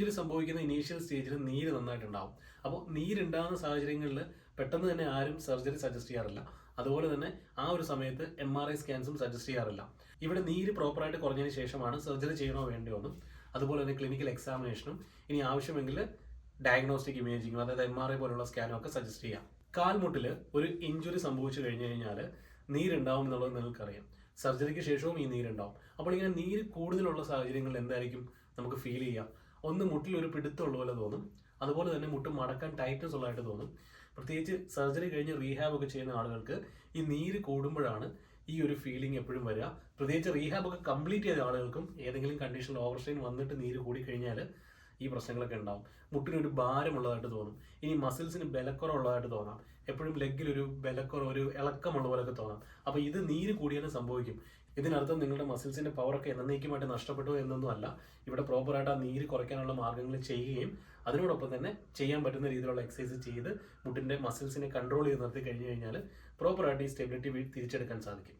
Injury സംഭവിക്കുന്ന initial സ്റ്റേജിൽ നീര് നന്നായിട്ടുണ്ടാവും. അപ്പോൾ നീരുണ്ടാകുന്ന സാഹചര്യങ്ങളിൽ പെട്ടെന്ന് തന്നെ ആരും സർജറി സജസ്റ്റ് ചെയ്യാറില്ല. അതുപോലെ തന്നെ ആ ഒരു സമയത്ത് എം ആർ ഐ സ്കാൻസും സജസ്റ്റ് ചെയ്യാറില്ല. ഇവിടെ നീര് പ്രോപ്പറായിട്ട് കുറഞ്ഞതിന് ശേഷമാണ് സർജറി ചെയ്യണോ വേണ്ടിയോ എന്നും അതുപോലെ തന്നെ ക്ലിനിക്കൽ എക്സാമിനേഷനും ഇനി ആവശ്യമെങ്കിൽ ഡയഗ്നോസ്റ്റിക് ഇമേജിങ്ങും അതായത് എം ആർ ഐ പോലുള്ള സ്കാനും ഒക്കെ സജസ്റ്റ് ചെയ്യാം. കാൽമുട്ടിൽ ഒരു ഇഞ്ചുറി സംഭവിച്ചു കഴിഞ്ഞു കഴിഞ്ഞാൽ നീരുണ്ടാവും എന്നുള്ളത് നിങ്ങൾക്കറിയാം. സർജറിക്ക് ശേഷവും ഈ നീരുണ്ടാവും. അപ്പോൾ ഇങ്ങനെ നീര് കൂടുതലുള്ള സാഹചര്യങ്ങളിൽ എന്തായിരിക്കും നമുക്ക് ഫീൽ ചെയ്യാം? ഒന്ന് മുട്ടിൽ ഒരു പിടുത്തമുള്ള പോലെ തോന്നും. അതുപോലെ തന്നെ മുട്ട് മടക്കാൻ ടൈറ്റ്നസ് ഉള്ളതായിട്ട് തോന്നും. പ്രത്യേകിച്ച് സർജറി കഴിഞ്ഞ് റീഹാബ് ഒക്കെ ചെയ്യുന്ന ആളുകൾക്ക് ഈ നീര് കൂടുമ്പോഴാണ് ഈ ഒരു ഫീലിംഗ് എപ്പോഴും വരിക. പ്രത്യേകിച്ച് റീഹാബ് ഒക്കെ കംപ്ലീറ്റ് ചെയ്ത ആളുകൾക്കും ഏതെങ്കിലും കണ്ടീഷനിൽ ഓവർസ്ട്രെയിൻ വന്നിട്ട് നീര് കൂടി കഴിഞ്ഞാൽ ഈ പ്രശ്നങ്ങളൊക്കെ ഉണ്ടാവും. മുട്ടിനൊരു ഭാരമുള്ളതായിട്ട് തോന്നും. ഇനി മസിൽസിന് ബലക്കുറവുള്ളതായിട്ട് തോന്നാം. എപ്പോഴും ലെഗിൽ ഒരു ബലക്കുറവ് ഒരു ഇളക്കമുള്ള പോലെയൊക്കെ തോന്നാം. അപ്പോൾ ഇത് നീര് കൂടിയാലും സംഭവിക്കും. ഇതിനർത്ഥം നിങ്ങളുടെ മസിൽസിന്റെ പവറൊക്കെ എന്നേക്കുമായിട്ട് നഷ്ടപ്പെട്ടു എന്നൊന്നും അല്ല. ഇവിടെ പ്രോപ്പറായിട്ട് ആ നീര് കുറയ്ക്കാനുള്ള മാർഗങ്ങൾ ചെയ്യുകയും അതിനോടൊപ്പം തന്നെ ചെയ്യാൻ പറ്റുന്ന രീതിയിലുള്ള എക്സസൈസ് ചെയ്ത് മുട്ടിന്റെ മസിൽസിനെ കൺട്രോൾ ചെയ്ത് നിർത്തി കഴിഞ്ഞു കഴിഞ്ഞാൽ പ്രോപ്പറായിട്ട് ഈ സ്റ്റെബിലിറ്റി തിരിച്ചെടുക്കാൻ സാധിക്കും.